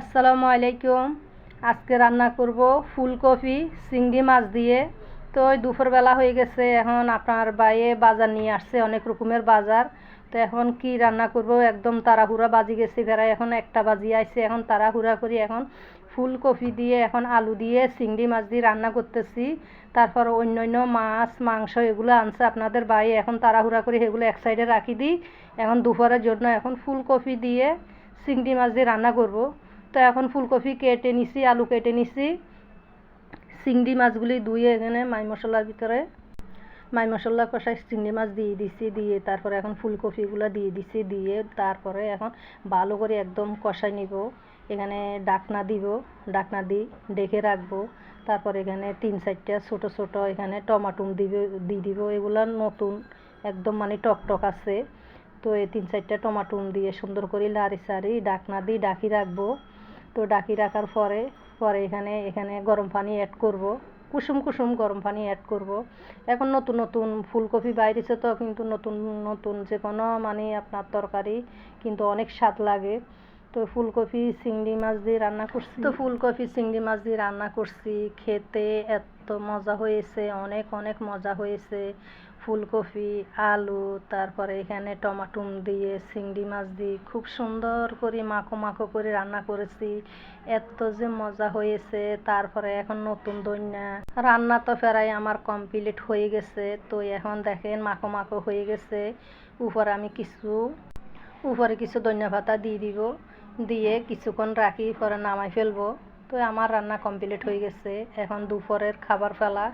আসসালামু আলাইকুম। আজকে রান্না করব ফুলকপি, চিংড়ি মাছ দিয়ে। তো ওই দুপুরবেলা হয়ে গেছে, এখন আপনার বাইরে বাজার নিয়ে আসছে, অনেক রকমের বাজার। তো এখন কি রান্না করব? একদম তাড়াহুড়া বাজি গেছে ফেরাই এখন একটা বাজি আইছে, এখন তাড়াহুড়া করি। এখন ফুলকপি দিয়ে, এখন আলু দিয়ে, চিংড়ি মাছ দিয়ে রান্না করতেছি। তারপর অন্য অন্য মাছ, মাংস এগুলো আনছে আপনাদের বাইরে, এখন তাড়াহুড়া করে, সেগুলো এক সাইডে রাখি দিই। এখন দুপুরের জন্য এখন ফুলকপি দিয়ে চিংড়ি মাছ দিয়ে রান্না করব। তো এখন ফুলকপি কেটে নিছি, আলু কেটে নিছি। চিংড়ি মাছগুলি ধুয়ে এখানে মাই মশলার ভিতরে, মাই মশলা কষাই চিংড়ি মাছ দিয়ে দিছি, দিয়ে তারপরে এখন ফুলকপিগুলো দিয়ে দিছি, দিয়ে তারপরে এখন ভালো করে একদম কষাই নিব। এখানে ডাকনা দিব, ডাকনা দিই ডেকে রাখব। তারপর এখানে তিন চারটা ছোট ছোট এখানে টমাটুম দিব, দিয়ে দিব। এগুলো নতুন, একদম মানে টক টক আছে। তো এই তিন চারটা টমাটুম দিয়ে সুন্দর করে লাড়ি সারি ডাকনা দিয়ে ডাকি রাখব। তো ডাকি রাখার পরে পরে এখানে এখানে গরম পানি অ্যাড করব। কুসুম কুসুম গরম পানি অ্যাড করব। এখন নতুন নতুন ফুলকপি বাইরেছে তো, কিন্তু নতুন নতুন যে কোনো মানে আপনার তরকারি কিন্তু অনেক স্বাদ লাগে। তো ফুলকপি, চিংড়ি মাছ দিয়ে রান্না করছি। তো ফুলকপি, চিংড়ি মাছ দিয়ে রান্না করছি। খেতে এত মজা হয়েছে, অনেক অনেক মজা হয়েছে। ফুলকপি, আলু, তারপরে এখানে টমাটুম দিয়ে, চিংড়ি মাছ দিয়ে খুব সুন্দর করে মাখো মাখো করে রান্না করেছি। এত যে মজা হয়েছে, তারপরে এখন নতুন দইনা। রান্না তো ফেরাই আমার কমপ্লিট হয়ে গেছে, তো এখন দেখেন মাখো মাখো হয়ে গেছে। উপরে আমি কিছু, উপরে কিছু ধনিয়া পাতা দিয়ে দিব। দিয়ে কিছুক্ষণ রাখি, পরে নামাই ফেলব। তো আমার রান্না কমপ্লিট হয়ে গেছে। এখন দুপুরের খাবার ফেলা।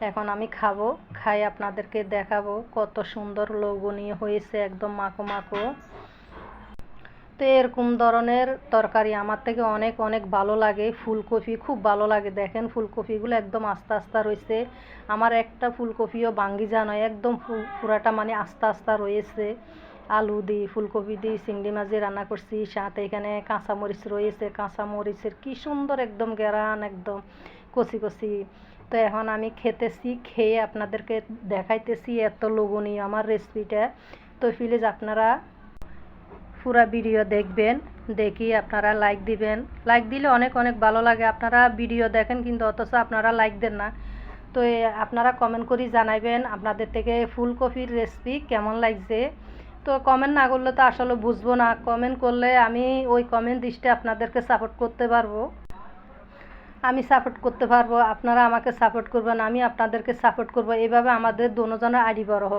এখন আমি খাব, খাই আপনাদেরকে দেখাবো কত সুন্দর লোভনীয় হয়েছে একদম মাখো মাখো। তো এরকম ধরনের তরকারি আমার থেকে অনেক অনেক ভালো লাগে। ফুলকপি খুব ভালো লাগে। দেখেন ফুলকপিগুলো একদম আস্তে আস্তে রয়েছে। আমার একটা ফুলকপিও বাঙ্গি যা নয় একদম পুরাটা মানে আস্তে আস্তে রয়েছে। আলু দিই, ফুলকপি দিই, চিংড়ি দিয়ে রান্না করছি। সাথে এখানে কাঁচামরিচ রয়েছে। কাঁচামরিচের কি সুন্দর একদম গেরান, একদম কচি কচি। তো এখন আমি খেতেছি, খেয়ে আপনাদেরকে দেখাইতেছি এত লোভনীয় আমার রেসিপিটা তো প্লিজ আপনারা পুরো ভিডিও দেখবেন, দেখি আপনারা লাইক দিবেন। লাইক দিলে অনেক অনেক ভালো লাগে। আপনারা ভিডিও দেখেন কিন্তু অথচ আপনারা লাইক দেন না। তো আপনারা কমেন্ট করি জানাইবেন আপনাদের থেকে ফুলকপির রেসিপি কেমন লাগছে। তো কমেন্ট না করলে তো আসলে বুঝব না। কমেন্ট করলে আমি ওই কমেন্ট দৃষ্টি আপনাদেরকে সাপোর্ট করতে পারব। আমি সাপোর্ট করতে পারব, আপনারা আমাকে সাপোর্ট করবেন, আমি আপনাদেরকে সাপোর্ট করব। এভাবে আমাদের দুজনের আইডি বড় হোক